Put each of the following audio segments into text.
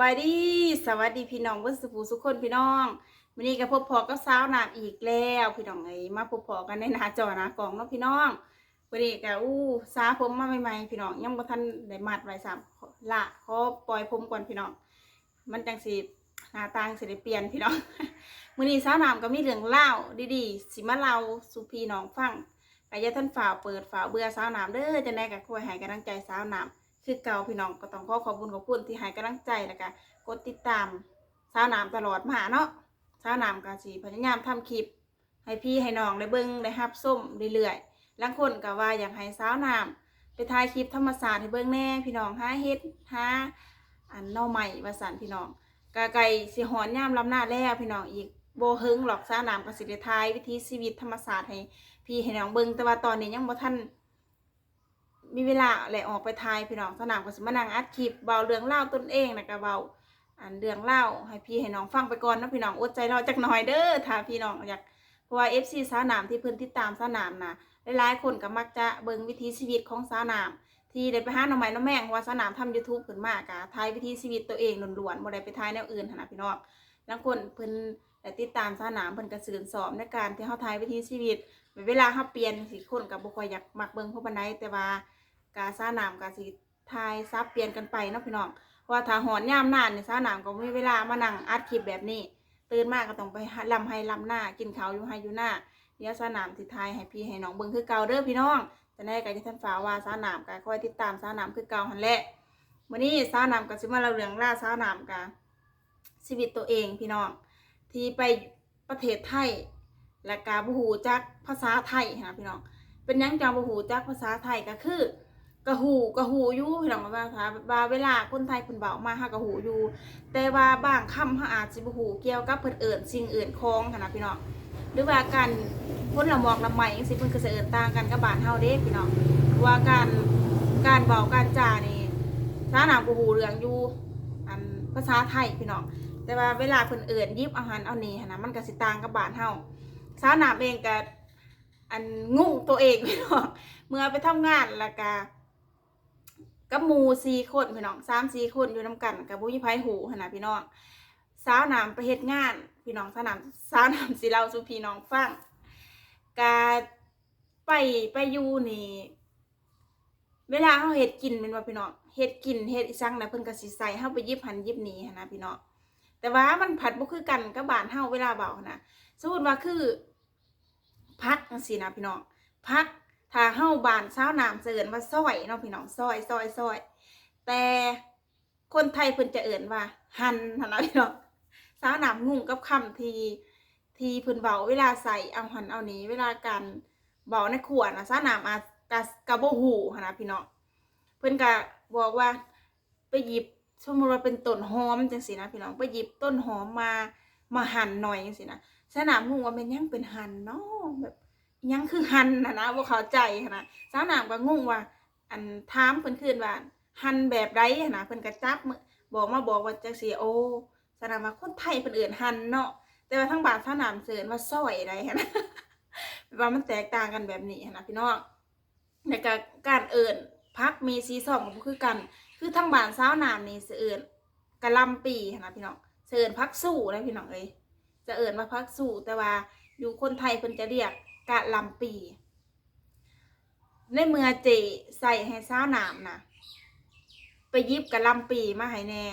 บายดีสวัสดีพี่น้องเพื่อนสุภูสุขคนพี่น้องวันนี้ก็พบพอก็สาวหนาอีกแล้วพี่น้องเอ้มาพบพอกันในหน้าจอน้ากล่องเนาะพี่น้องวันนี้ก็อู้สาผมมาใหม่ๆพี่น้องยังบ่ทันได้มัดไว้สามละเขอปล่อยผมก่อนพี่น้อง มันจังสิหน้าตางสิได้เปลี่ยนพี่น้องมื้อนี้สาวหนามก็มีเรื่องเล่าดีๆสิมาเล่าสู่พี่น้องฟังก็อย่าท่านฝ่าเปิดฝ่าเบื่อสาวหนามเด้อจังได๋ก็คอยให้กำลังใจสาวหนาม คือเก่าพี่น้องก็ต้องขอขอบคุณขอบคุณที่ให้กำลังใจแล้วก็กดติดตามสาวน้ำตลอดมาเนาะสาวน้ำก็สิพยายามทำคลิป ให้พี่ให้น้องได้เบิ่งได้รับส้มเรื่อยๆลางคนก็ว่าอยากให้สาวน้ำไปถ่ายคลิปธรรมศาสตร์ให้เบิ่งแน่ พี่น้องหาเฮ็ดหาอันหน่อใหม่ว่าสั่นพี่น้องกะไก่สิหอนยามลำหน้าแล้วพี่น้องอีกโบเฮิงหรอกสาวน้ำก็สิได้ายวิถีชีวิตธรรมศาสตร์ให้พี่ให้น้องเบิ่งแต่ว่าตอนนี้ยังบ่ทัน มีเวลาแหละออกไปทายพี่น้องสนามก็สิมานั่งอัดคลิปเบาเรื่องเล่าตนเองนะก็เบาอันเรื่องเล่าให้พี่ให้น้องฟังไปก่อนนะพี่น้องอดใจรอจักหน่อยเด้อถ้าพี่น้องอยากเพราะว่า FC สาวนามที่เพิ่นติดตามสาวนามนะหลายๆคนก็มักจะเบิ่งวิถีชีวิตของสาวนาม ที่ได้ไปหาหน่อไม้หน่อแมงว่าสาวนามทำ YouTube ขึ้นมากะทายวิถีชีวิตตัวเองล้วนๆบ่ได้ไปทายแนวอื่นหนะพี่น้องบางคนเพิ่นได้ติดตามสาวนามเพิ่นก็สื่นสอบในการที่เฮาทายวิถีชีวิตเวลาเฮาเปลี่ยนสิคนก็บ่ค่อยอยากมักเบิ่งพราะปานใดแต่ว่า กาซ่าน้ำกาสิทายซับเปลี่ยนกันไปเนาะพี่น้องว่าถ้าหอนย่ามนานเนี่ยซ่าน้ำก็ไม่มีเวลามานั่งอัดคลิปแบบนี้ ตื่นมากก็ต้องไปลำให้ลำหน้ากินข้าวอยู่ให้อยู่หน้าเดี๋ยวซ่าน้ำสิทายให้พี่ให้น้องเบิ่งคือเก่าเด้อพี่น้องจะได้กันที่ท่านฝาว่าซ่าน้ำก็คอยติดตามซ่าน้ำคือเก่าหันแหละวันนี้ซ่าน้ำก็สิมาเล่าเรื่องล่าซ่าน้ำกาชีวิตตัวเองพี่น้องที่ไปประเทศไทยและกาบูหูจักภาษาไทยนะพี่น้องเป็นยังจังบูหูจักภาษาไทยก็คือ กะหูกะหูอยู่พี่น้องว่าค่ะว่าเวลาคนไทยเพิ่นเว้ามาหากะหูอยู่ แต่ว่าบางคำเฮาอาจสิบ่ฮู้เกี่ยวกับเพิ่นเอิ้นสิ่งอื่นของหันนะพี่น้องหรือว่าการพ้นละมอกละไหมจังซี่เพิ่นก็สิเอิ้นต่างกันกับบ้านเฮาเด้พี่น้องว่าการการเว้าการจานี่สาหนามบ่ฮู้เรื่องอยู่อันภาษาไทยพี่น้องแต่ว่าเวลาเพิ่นเอิ้นยิบอาหารเอานี่หันนะมันก็สิต่างกับบ้านเฮาสาหนามเองก็อันงงตัวเองพี่น้องเมื่อไปทำงานแล้วก็ กับหมูสี่คนพี่น้องสามสี่คนอยู่น้ำกันกับบุญไพหูหนนะพี่น้องสาวหนามไปเฮ็ดงาน พี่น้องสาวหนามสาวหนามสิเราสู่พี่น้องฟังกาไปไปอยู่นี่เวลาเขาเฮ็ดกินเป็นว่าพี่น้องเฮ็ดกินเฮ็ดอีสังนะเพิ่นก็สิใส่เฮาไปยิบหันยิบนี่หันะพี่น้องแต่ว่ามันผัดบ่คือกันกับบานเฮาเวลาเบานะสมมติว่าคือพักจังซี่นะพี่น้องพัก ถ้าเฮาบานเช้าวน้ำเสิเอินว่าซอยเนาะพี่น้องซอยซอยซอยแต่คนไทยเพิ่นจะเอิ้นว่า หันนะพี่น้องเช้าวน้ำงุ่งกับคำทีทีเพิ่นเว้าเวลาใส่เอาหันเอานี้เวลาการเว้าในขวดนะเช้าวน้ำอาจกะกะบ่ฮู้หั่นะพี่น้องเพิ่นก็บอกว่าไปหยิบสมมติว่าเป็นต้นหอมจังซี่นะพี่น้องไปหยิบต้นหอมมามาหั่นหน่อยจังซี่นะเช้าวน้ำงุ่งว่าเป็นยังเป็นหั่นเนาะแบบ ยังคือหันนะนะว่าเข้าใจนะสาวหนามก็งงว่า อันถามเพิ่นคืนว่าหันแบบไรนะเพิ่นก็จับมือบอกมาบอกว่าจังซี่โอสาวหนามว่าคนไทยเพิ่นเอื่นหันเนาะแต่ว่าทั้งบานสาวหนามเสิร์นว่าซอยไรนะว่ามันแตกต่างกันแบบนี้นะพี่น้องในการการเอิ่นพักมีสีสองก็คือกัน คือทั้งบานสาวหนามนี่สิเอิ่นกระลำปีนะพี่น้องเสิร์นพักสู้นะพี่น้องเอ้ยจะเอิ่นว่าพักสู้แต่ว่าอยู่คนไทยเพิ่นจะเรียก กะลำปี ในเมื่อเจใส่ให้สาวหนามนะไปยิบกะลำปีมาให้แน่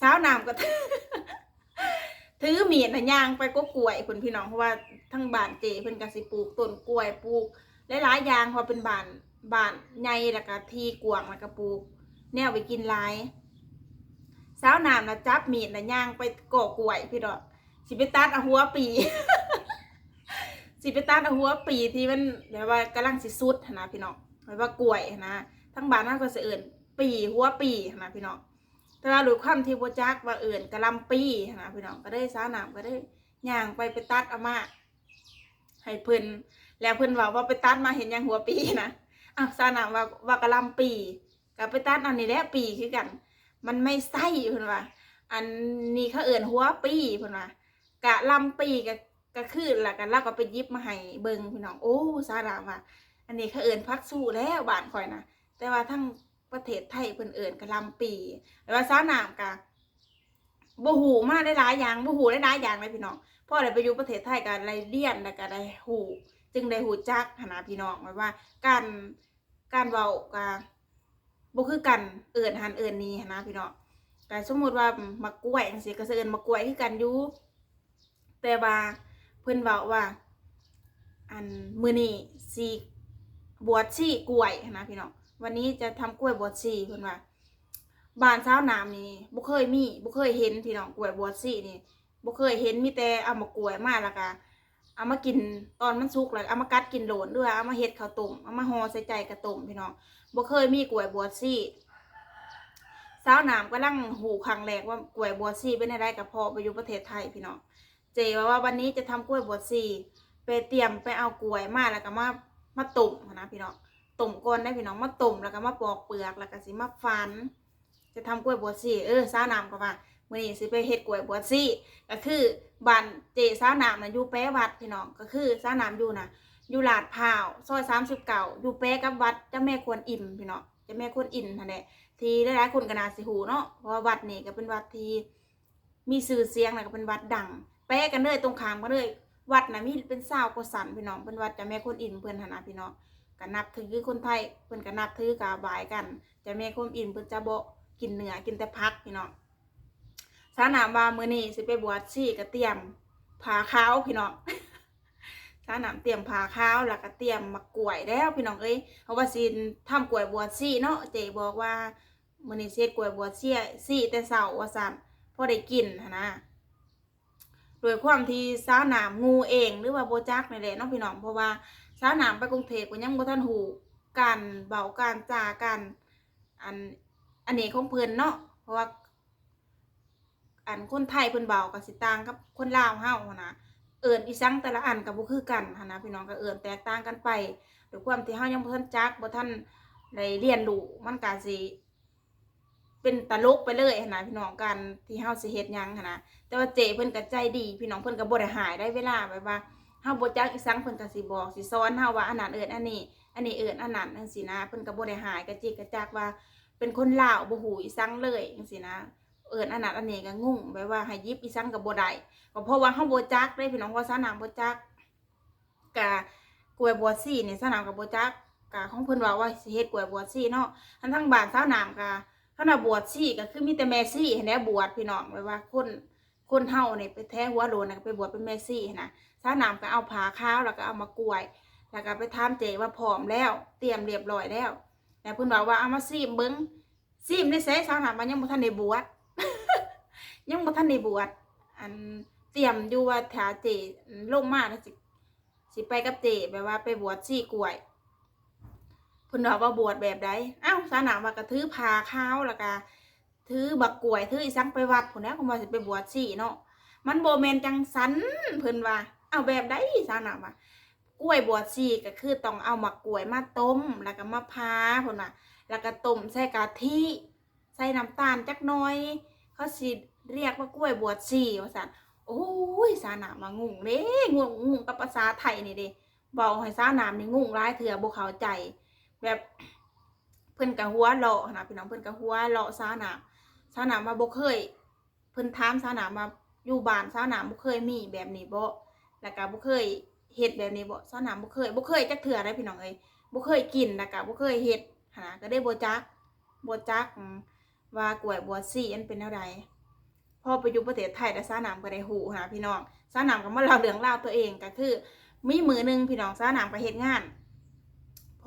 สาวหนามก็ถือมีดนะย่างไปก็กล้วยคุณพี่น้องเพราะว่าทั้งบ้านเจเพิ่นก็สิปลูกต้นกล้วยปลูกหลายๆอย่างพอเป็นบ้านบ้านใหญ่แล้วก็ทีกวางแล้วก็ปลูก แนวไปกินหลายสาวนามนะจับมีดนะย่างไปก่อกล้วยพี่ดอกสิไปตัดเอาหัวปี สิไปตัดเอาหัวปีที่มันแบบว่ากำลังสิสุดหั้นนะพี่น้องหมายว่ากล้วยหั้นนะทั้งบ้านนั่นก็สิเอิญปีหัวปีหั้นนะพี่น้องแต่ว่าหรู้ความที่บ่จักว่าเอิญกะหลำปีหั้นนะพี่น้องก็ได้สาหนามก็ได้ย่างไปไปตัดเอามาให้เพิ่นแล้วเพิ่นว่าว่าไปตัดมาเห็นหยังหัวปีนะอ้าวสาหนามว่าว่ากะหลำปีก็ไปตัดอานี่แหละปีคือกัน มันไม่ใส่เพิ่นว่า อันนี้เขาเอิญหัวปีเพิ่นว่ากะลำปีกะ ก็คือแล้วกันแล้วก็ไปยิบมาให้เบิงพี่น้องโอ้สาราว่าอันนี้เขาเอิ้นพักสู้แล้วบานข่อยนะแต่ว่าทั้งประเทศไทยเพิ่นเอิ้นกะลำปีแต่ว่าสาวน้ำกะบ่ฮู้มาได้หลายอย่างบ่ฮู้ได้หลายอย่างเลยพี่น้องพ่อได้ไปอยู่ประเทศไทยก็ได้เรียนแล้วก็ได้ฮู้จึงได้ฮู้จักหนนะพี่น้องว่าการการเว้าก็บ่คือกันเอิ้นหันเอิ้นนี่หั้นนะพี่น้องก็สมมติว่ามักล้วยจังซี่ก็สิเอิ้นมักกล้วยคือกันอยู่แต่ว่า เพิ่อนเว้าว่า อันมื้อนี้สิบวชชีกล้วยนะพี่น้องวันนี้จะทำกล้วยบวชชีเพิ่อนว่าบานเช้าวน้ำนี่บ่เคยมีบ่เคยเห็นพี่น้องกล้วยบวชชีนี่บ่เคยเห็นมีแต่เอามากล้วยมาแล้วก็เอามากินตอนมันสุกแล้วเอามากัดกินโหลนด้วยเอามาเฮ็ดข้าวต้มเอามาห่อใส่ใจกระต้มพี่น้องบ่เคยมีกล้วยบวชชีสาวน้ำกำลังหูครั้งแรกว่ากล้วยบวชชีเป็นอะไรกับพอไปอยู่ประเทศไทยพี่น้อง เจว่าว่าวันนี้จะทำกล้วยบวชชีไปเตรียมไปเอากล้วยมาแล้วก็มามาต้มนะพี่น้องต้มก่อนได้พี่น้องมาต้มแล้วก็มาปอกเปลือกแล้วก็สิมาฟัน จะทำกล้วยบวชซี่เออสาวน้ำก็ว่ามื่อนี้สิไปเฮ็ดกล้วยบวชซี่ก็คือบ้านเจสาวน้ำน่ะอยู่แป๊ะวัดพี่น้องก็คือสาวน้ำอยู่นะอยู่ลาดพาวซอยสามสิบเก้าอยู่แป๊ะกับวัดเจ้าแม่ควรอิ่มพี่น้องเจ้าแม่ควรอิ่มนั่นแหละที่หลายๆคนก็น่าสิหูเนาะเพราะว่าวัดนี่ก็เป็นวัดที่มีชื่อเสียงแล้วก็เป็นวัดดัง แปะกันเลยตรงข้ามกันเลยวัดนะมีเป็นสาวกสันพี่น้องเป็นวัดจ้าแม่ควรอิ่มเพิ่อนหนนะพี่น้องก็นับถือคนไทยเพิ่อนก็นับถือกาบายกันจะแม่คนอินเพิ่นจะบ่กินเนื้อกินแต่ผักพี่น้องสานามว่ามือนี้สิไปบวชชีก็เตรียมผ้าขาวพี่น้องสานามเตรียมผ้าขาวแล้วก็เตรียมมะกล้วยแล้วพี่น้องเอ้ยเพราะว่าสิทำกล้วยบวชชีเนาะเจบอกว่ามือนี้สิเฮ็ดกล้วยบวชชีชีแต่เช้าว่าซั่นพอได้กินหันนะ โดยความที่สาวหนามงูเองหรือว่าโบจักนี่แหละเนาะพี่น้องเพราะว่าสาวหนามไปกรุงเทพก็ยังบ่ทันหูการเบาการจากันอันอันนี้ของเพิ่นเนาะเพราะว่า อันคนไทยเพิ่นเบากับสิต่างกับคนลาวเฮาหนะเอิ้นอีสังแต่ละอันก็บ่คือกันหนะพี่น้องก็เอิ้นแตกต่างกันไปด้วยความที่เฮายังบ่ทันจักบ่ทันได้เรียนรู้มันก็สิ เป็นตลกไปเลยหันนะพี่น้องกันที่เฮาสิเฮ็ดหยังหันนะแต่ว่าเจเพิ่นก็ใจดี พี่น้องเพิ่นก็บ่ได้หายได้เวลาแบบว่าเฮาบ่จักอีสังเพิ่นก็สิบอกสิสอนเฮาว่าอันนั้นเอิ้นอันนี้ อันนี้เอิ้นอันนั้นจังซี่นะเพิ่นก็บ่ได้หายกระจิกกระจักว่า เป็นคนลาวบ่ฮู้อีสังเลยจังซี่นะ เอิ้นอันนั้นอันนี้ก็งุ่งแบบว่าให้หยิบอีสังก็บ่ได้ก็เพราะว่าเฮาบ่จักเด้พี่น้องว่าสานามบ่จักกะกล้วยบวซี่นี่สานามก็บ่จักกะของเพิ่นว่าว่าสิเฮ็ดกล้วยบวซี่เนาะทั้งทั้งบ้านสาวนามกะ คันว่าบวชซี่ก็คือมีแต่แม่ซี่ให้แหน่บวชพี่น้องแบบว่าคนคนเฮานี่ไปแท้หัวโลนนะไปบวชเป็นแม่ซี่นะสาวนามก็เอาผาข้าวแล้วก็เอามากล้วย แล้วก็ไปถามเจว่าพร้อมแล้ว เตรียมเรียบร้อยแล้วแต่เพิ่นบอกว่าเอามาซีมเบิ้งซีมได้ใส่สาวนามมันยังบ่ทันได้บวชยังบ่ทันได้บวชอันเตรียมอยู่ว่าถ้าเจลงมาแล้วสิสิไปกับเจแบบว่าไปบวชซี่กล้วย เพิ่นบอกว่าบวชแบบใดอ้าวสานามว่าก็ถือผ้าข้าวแล้วก็ถือบักกล้วยถืออีสังไปวัดพุ่นแล้วก็ว่าสิไปบวชซี่เนาะมันโบแมนจังสันเพิ่นว่าเอาแบบได้สานาว่ากล้วยบวชชีก็คือต้องเอามากล้วยมาต้ม แล้วก็มาพาพิ่นว่าแล้วก็ต้มใส่กะทิใส่น้ำตาลจักน่อยเขาสิเรียกว่ากล้วยบวชชีว่าซั่นโอ้ยสาหนามมางงเด้งงงงกับภาษาไทยนี่เด้เบาให้สาวหนามนี่งงร้ายเถื่อบ่เขาใจ แบบเพิ่นก็หัวเราะนะพี่น้องเพิ่นก็หัวเราะสาหนามาหนามาบ่เคย เพิ่นถามสาหนามาอยู่บ้านสาหนามบ่เคยมีแบบนี้บ่แล้วก็บ่เคยเฮ็ดแบบนี้บ่สาหนามบ่เคยบ่เคยจักเทื่อได้พี่น้องเอ้ยบ่เคยกินแล้วก็บ่เคยเฮ็ดหันะก็ได้บ่จักบ่จักว่ากล้วยบัวซี่อันเป็นแนวใดพอไปอยู่ประเทศไทยแล้วสาหนามก็ได้ฮู้หาพี่น้องสาหนามก็มาเล่าเรื่องราตัวเองก็คือมีมือหนึงพี่น้องสาหนามไปเฮ็ดงาน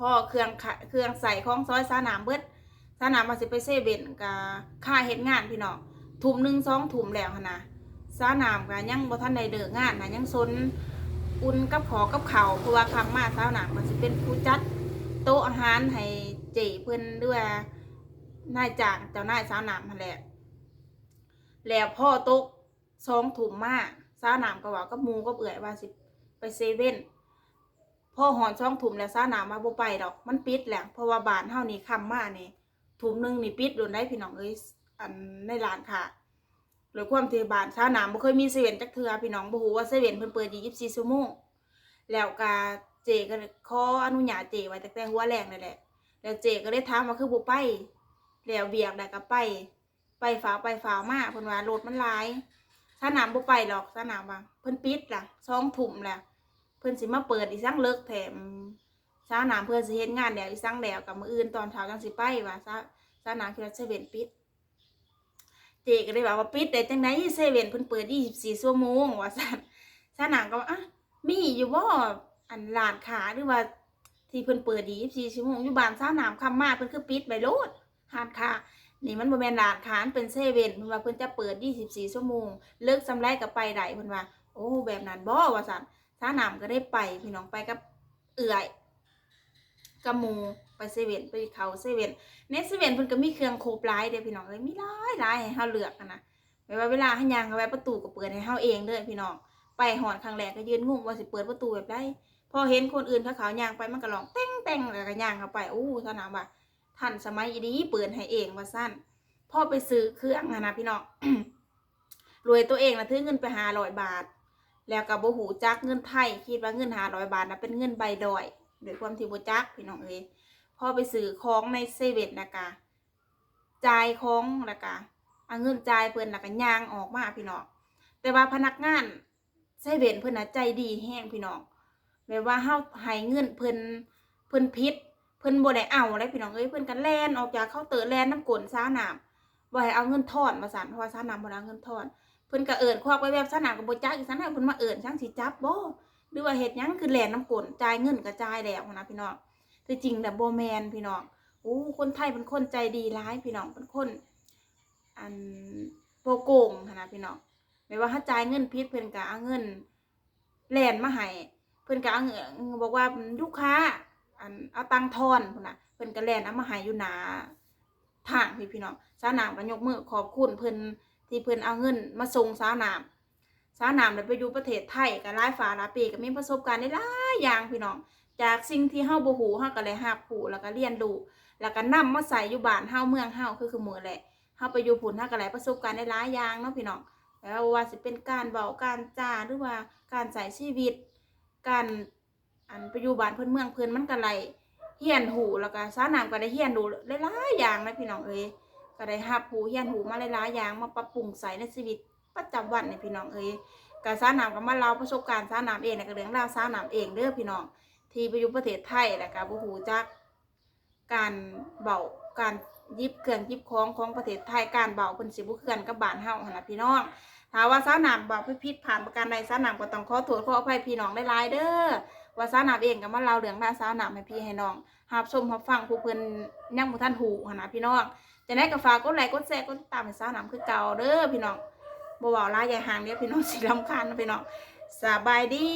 พ่อเครื่องเครื่องใส่ของซอยสาหนามเบิดสาหนามว่าสิไปเซเว่นก็ค่าเฮ็ดงานพี่น้องถุ่มหนึ่งสองถุ่มแล้วนะสานามก็ยังบ่ทันได้เดิกงานนะยังซนอุ่นกับขอกับเขาเพราะว่าคำมาสานามก็สิเป็นผู้จัดโต๊ะอาหารให้เจเพิ่อนด้วยนายจ้างเจ้านายสานามนั่นแหละแล้วพ่อโต๊ะสองถุงมาสานามก็ว่ากับมูกับเอื่อยว่าสิไปเซเว่น พ่อหอนช่องถุ่มแล้วสาวนามาบ่ไปดอก มันปิดแหละเพราะว่าบานเฮานี่คำมานี่ถุงหนึงนี่ปิดโดนได้พี่น้องเอ้ยอันในร้านค่ะหรือความที่บ้านชาวนาบ่เคยมีเซเว่นจักเทือพี่น้องบ่ฮู้ว่าเซเว่นเพิ่นเปิด24ชั่วโมงแล้วก็เจก็ขออนุญาตเจไว้แตั้งแต่หัวแรกนั่นแหละแล้วเจก็เลยถามว่าคือบ่ไปแล้วเบียกแล้วก็ไป ไปฝาไปฝามาเพิ่นว่ารถมันหลายสนามบ่ไปหรอกสนามว่าเพิ่นปิดล่ะสองทุ่มแล้วเพิ่นสิมาเปิดอีสังเลิกแถมสนามเพิ่อนสิเฮ็ดงานแล้วอีสังแล้วกับมืออื่นตอนเช้าจังสิไปว่าซะสนามคิดว่าเซเว่นปิด เจก็เลยว่าว่าปิดได้จังไดเซเว่นเพิ่นเปิด24ชั่วโมงว่าซั่นสนามก็ว่าอะมีอยู่บ่อันร้านค้าหรือว่าที่เพิ่นเปิดดี24ชั่วโมงอยู่บ้านสนามคำมาเพิ่นคือปิดไว้โลดร้านค้านี่มันบ่แม่นร้านค้านเป็นเซเว่นเพิ่นว่าเพิ่นจะเปิด24ชั่วโมงเลิกสำไรก็ไปได้เพิ่นว่าโอ้แบบนั้นบ่ว่าซั่น สานามก็ได้ไปพี่น้องไปกับเอื่อยกับหมู่ไปเซเว่นไปเขาเซเว่นในเซเว่นเพิ่นก็มีเครื่องโคบหลายเด้พี่น้องเอ้ยมีหลายหลายให้เฮาเลือกนะแบบว่าเวลาเฮาย่างเข้าไปประตูก็เปิดให้เฮาเองเด้อพี่น้องไปหอนครั้งแรกก็ยืนงงว่าสิเปิดประตูแบบใดพอเห็นคนอื่นเขาเขายางไปมันก็ร้องเต้งเต้งแล้วก็ยางเข้าไปอู้สานามว่าทันสมัยอีดีเปิดให้เองว่าซั่นพ่อไปซื้อเครื่องนะพี่น้องรวยตัวเองนะถือเงินไปหาร้อยบาท แล้วกับโบหูจักเงินไทย คิดว่าเงินหาร้อยบาทนะเป็นเงินใบดอยโดยความที่โบจักพี่น้องเอ้ยพ่อไปซื้อของในเซเว่นนะกะจ่ายของนะกะเอาเงินจ่ายเพิ่อนนะกะย่างออกมาพี่น้องแต่ว่าพนักงานเซเว่นเพิ่นนะใจดีแห้งพี่น้องแบบว่าเฮาให้เงินเพิ่อนเพิ่อนพิษเพิ่อนบ่ได้เอาเลยพี่น้องเอ้ยเพิ่อนกันแล่นออกจากเคาน์เตอร์แล่นน้ำกลนซ้าน้ำบ่ให้เอาเงินทอนมาสั่นเพราะว่าสานามบ่ได้เอาเงินทอน เพิ่นก็เอิ้นควักไว้แบบสนามก็บ่จ่าอีกสนให้เพิ่นมาเอิ้นช่างสิจับบ่หรือว่าเฮ็ดยังคือแหลนน้ำกลนจ่ายเงินก็จ่ายแล้วนะพี่น้องแต่จริงแต่ะบ่แมนพี่น้องโอ้คนไทยเป็นคนใจดีหลายพี่น้องเป็นคน อันบ่โกงนะพี่น้องไม่ว่าถ้าจ่ายเงินผิดเพิ่นก็เอาเงินแหลนมาให้เพิ่นก็เอาเงินบอกว่าลูกค้า อันเอาตังทอนพุ่นน่ะเพิ่นก็แหลนเอามาให้อยู่หนาทางพี่พี่น้องสนามก็ยกมือขอบคุณเพิ่น ที่เพิ่อนเอาเงินมาส่งสาวนามสาวนามได้ไปอยู่ประเทศไทยก็หลายฝ่าลายปีก็มีประสบการณ์ได้หลายอย่างพี่น้อง จากสิ่งที่เฮาบ่ฮู้เฮาก็เลยรับรู้แล้วก็เรียนรู้แล้วก็นำมาใส่อยู่บ้านเฮาเมืองเฮาคือคือมือแหละเฮาไปอยู่พุ่นเฮาก็ได้ประสบการณ์ได้หลายอย่างเนาะพี่น้องแล้วว่าสิเป็นการเว้าการจาหรือว่าการใช้ชีวิต การอันไปอยู่บ้านเพิ่อนเมืองเพิ่อนมันก็ไหลเฮียนหูแล้วก็สาวนามก็ได้เฮียนดูหลายๆอย่างนะพี่น้องเอ้ย ก็ได้รับหูเฮียนหูมาหลายๆอย่างมาปรับปรุงใส่ในชีวิตประจำวันในพี่น้องเอ้ยก็สาวนามก็มาเล่าประสบการณ์สาวนามเองในกระเรื่องราวสาวนามเองเด้อพี่น้อง ที่ไปอยู่ประเทศไทยแหล้วก็บ่ฮู้จักการเบาการยิบเครื่องยิบของของประเทศไทยการเบาเพิ่นสิบ่คือกันกับบานเฮาหันะพี่น้องถ้าว่าสาวนามเบาผิดผ่านประการใดสาวนามก็ต้องขอโทษขออภัยพี่น้องหลายเด้อว่าสาวนามเองก็มาเล่าเรื่องราวสาวนามให้พี่ให้น้องรับชมรับฟังผู้เพิ่อนยังบ่ทันหูหนนะพี่น้อง จะได้ก็ฝากกดไลค์กดแชร์กดติดตามให้สาวหนำคือเก่าเด้อพี่น้องบ่เว้าหลายใหญ่ห่างเดี๋ยวพี่น้องสิลำคาญนะพี่น้องสบายดี